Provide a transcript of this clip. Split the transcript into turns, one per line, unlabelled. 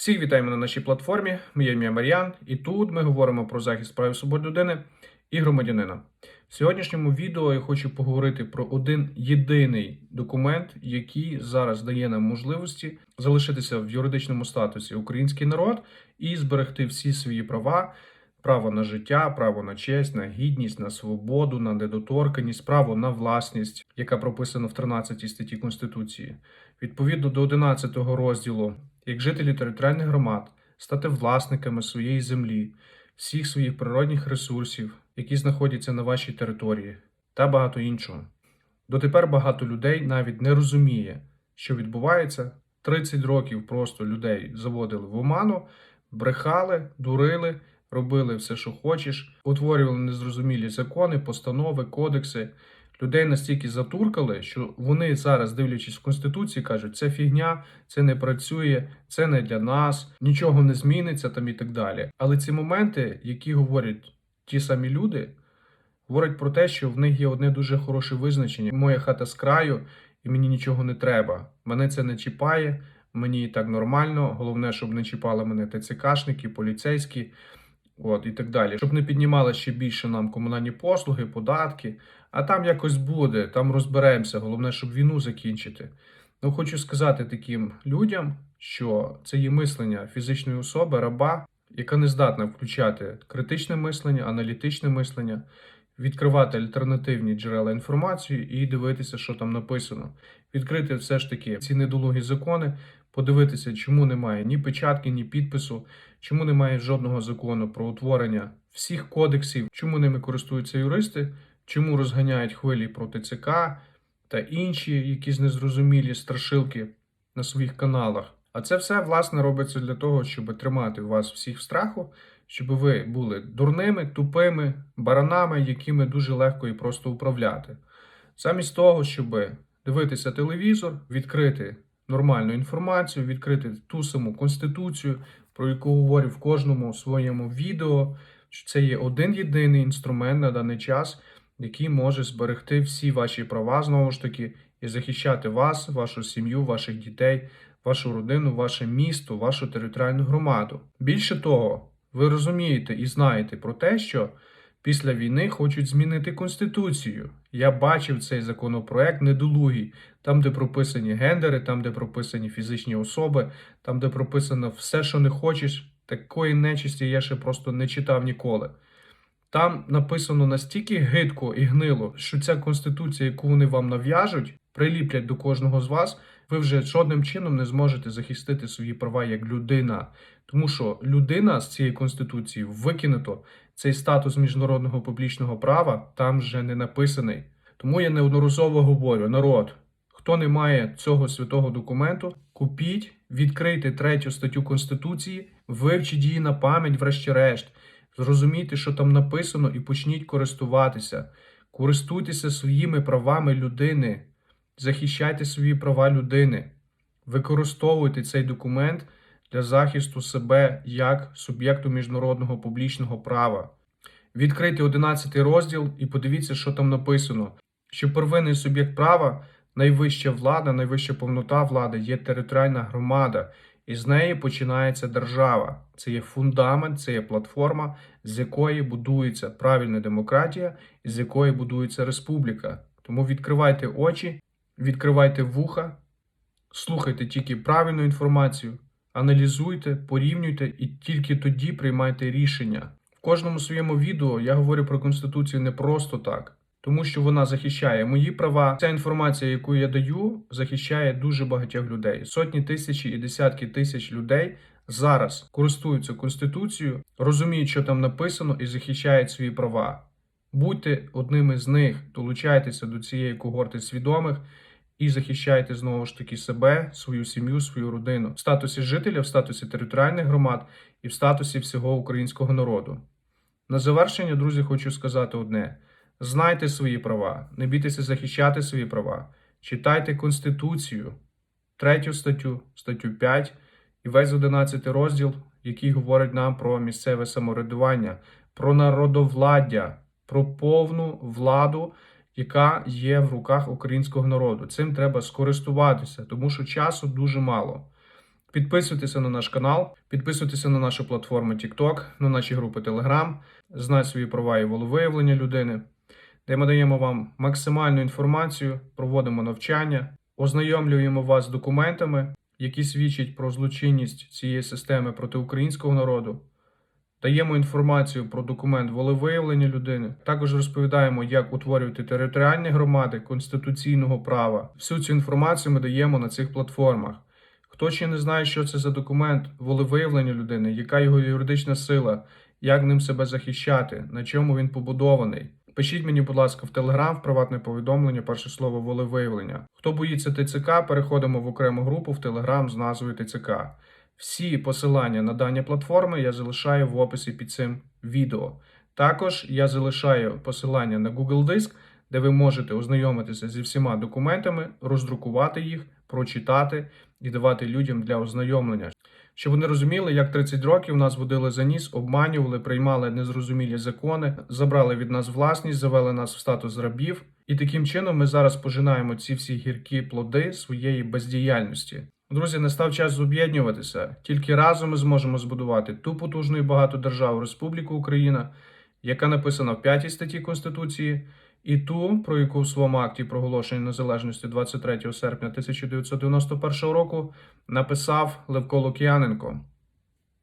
Всіх вітаємо на нашій платформі. Моє ім'я Мар'ян, і тут ми говоримо про захист прав і свобод людини і громадянина. В сьогоднішньому відео я хочу поговорити про один єдиний документ, який зараз дає нам можливості залишитися в юридичному статусі український народ і зберегти всі свої права. Право на життя, право на честь, на гідність, на свободу, на недоторканність, право на власність, яка прописана в 13 статті Конституції. Відповідно до 11 розділу, як жителі територіальних громад, стати власниками своєї землі, всіх своїх природних ресурсів, які знаходяться на вашій території, та багато іншого. Дотепер багато людей навіть не розуміє, що відбувається. 30 років просто людей заводили в оману, брехали, дурили, робили все, що хочеш, утворювали незрозумілі закони, постанови, кодекси. Людей настільки затуркали, що вони зараз, дивлячись в конституції, кажуть, це фігня, це не працює, це не для нас, нічого не зміниться там і так далі. Але ці моменти, які говорять ті самі люди, говорять про те, що в них є одне дуже хороше визначення: моя хата з краю, і мені нічого не треба. Мене це не чіпає, мені і так нормально. Головне, щоб не чіпали мене ТЦКшники, поліцейські. От і так далі, щоб не піднімали ще більше нам комунальні послуги, податки. А там якось буде, там розберемося. Головне, щоб війну закінчити. Ну, хочу сказати таким людям, що це є мислення фізичної особи, раба, яка не здатна включати критичне мислення, аналітичне мислення, відкривати альтернативні джерела інформації і дивитися, що там написано. Відкрити все ж таки ці недолугі закони, подивитися, чому немає ні печатки, ні підпису, чому немає жодного закону про утворення всіх кодексів, чому ними користуються юристи, чому розганяють хвилі проти ЦК та інші якісь незрозумілі страшилки на своїх каналах. А це все власне робиться для того, щоб тримати вас всіх в страху, щоб ви були дурними, тупими баранами, якими дуже легко і просто управляти. Замість того, щоб дивитися телевізор, відкрити нормальну інформацію, відкрити ту саму конституцію, про яку говорю в кожному своєму відео, що це є один єдиний інструмент на даний час, який може зберегти всі ваші права знову ж таки і захищати вас, вашу сім'ю, ваших дітей, вашу родину, ваше місто, вашу територіальну громаду. Більше того, ви розумієте і знаєте про те, що після війни хочуть змінити конституцію. Я бачив цей законопроект недолугий, там, де прописані гендери, там, де прописані фізичні особи, там, де прописано все, що не хочеш. Такої нечисті я ще просто не читав ніколи. Там написано настільки гидко і гнило, що ця конституція, яку вони вам нав'яжуть, приліплять до кожного з вас, ви вже жодним чином не зможете захистити свої права як людина. Тому що людина з цієї конституції викинуто цей статус міжнародного публічного права там вже не написаний. Тому я неодноразово говорю: народ, хто не має цього святого документу, купіть, відкрийте третю статтю Конституції, вивчіть її на пам'ять, врешті-решт. Зрозумійте, що там написано, і почніть користуватися. Користуйтеся своїми правами людини, захищайте свої права людини, використовуйте цей документ для захисту себе як суб'єкту міжнародного публічного права. Відкрийте 11 розділ і подивіться, що там написано. Що первинний суб'єкт права, найвища влада, найвища повнота влади є територіальна громада, і з неї починається держава. Це є фундамент, це є платформа, з якої будується правильна демократія, з якої будується республіка. Тому відкривайте очі, відкривайте вуха, слухайте тільки правильну інформацію, аналізуйте, порівнюйте і тільки тоді приймайте рішення. В кожному своєму відео я говорю про конституцію не просто так, тому що вона захищає мої права. Ця інформація, яку я даю, захищає дуже багатьох людей. Сотні тисячі і десятки тисяч людей зараз користуються конституцією, розуміють, що там написано, і захищають свої права. Будьте одним із них, долучайтеся до цієї когорти свідомих і захищайте знову ж таки себе, свою сім'ю, свою родину в статусі жителя, в статусі територіальних громад і в статусі всього українського народу. На завершення, друзі, хочу сказати одне: знайте свої права, не бійтеся захищати свої права, читайте Конституцію, третю статтю, статтю 5 і весь 11 розділ, який говорить нам про місцеве самоврядування, про народовладдя, про повну владу яка є в руках українського народу. Цим треба скористуватися, тому що часу дуже мало. Підписуйтеся на наш канал, підписуйтеся на нашу платформу TikTok, на наші групи Telegram, знай свої права і волевиявлення людини, де ми даємо вам максимальну інформацію, проводимо навчання, ознайомлюємо вас з документами, які свідчать про злочинність цієї системи проти українського народу. Даємо інформацію про документ волевиявлення людини. Також розповідаємо, як утворювати територіальні громади конституційного права. Всю цю інформацію ми даємо на цих платформах. Хто ще не знає, що це за документ волевиявлення людини, яка його юридична сила, як ним себе захищати, на чому він побудований. Пишіть мені, будь ласка, в Телеграм, в приватне повідомлення, перше слово волевиявлення. Хто боїться ТЦК, переходимо в окрему групу в Телеграм з назвою ТЦК. Всі посилання на дані платформи я залишаю в описі під цим відео. Також я залишаю посилання на Google Диск, де ви можете ознайомитися зі всіма документами, роздрукувати їх, прочитати і давати людям для ознайомлення. Щоб вони розуміли, як 30 років нас водили за ніс, обманювали, приймали незрозумілі закони, забрали від нас власність, завели нас в статус рабів, і таким чином ми зараз пожинаємо ці всі гіркі плоди своєї бездіяльності. Друзі, настав час зоб'єднуватися. Тільки разом ми зможемо збудувати ту потужну і багату державу Республіку Україна, яка написана в 5 статті Конституції, і ту, про яку в своєму акті проголошення незалежності 23 серпня 1991 року написав Левко Лук'яненко.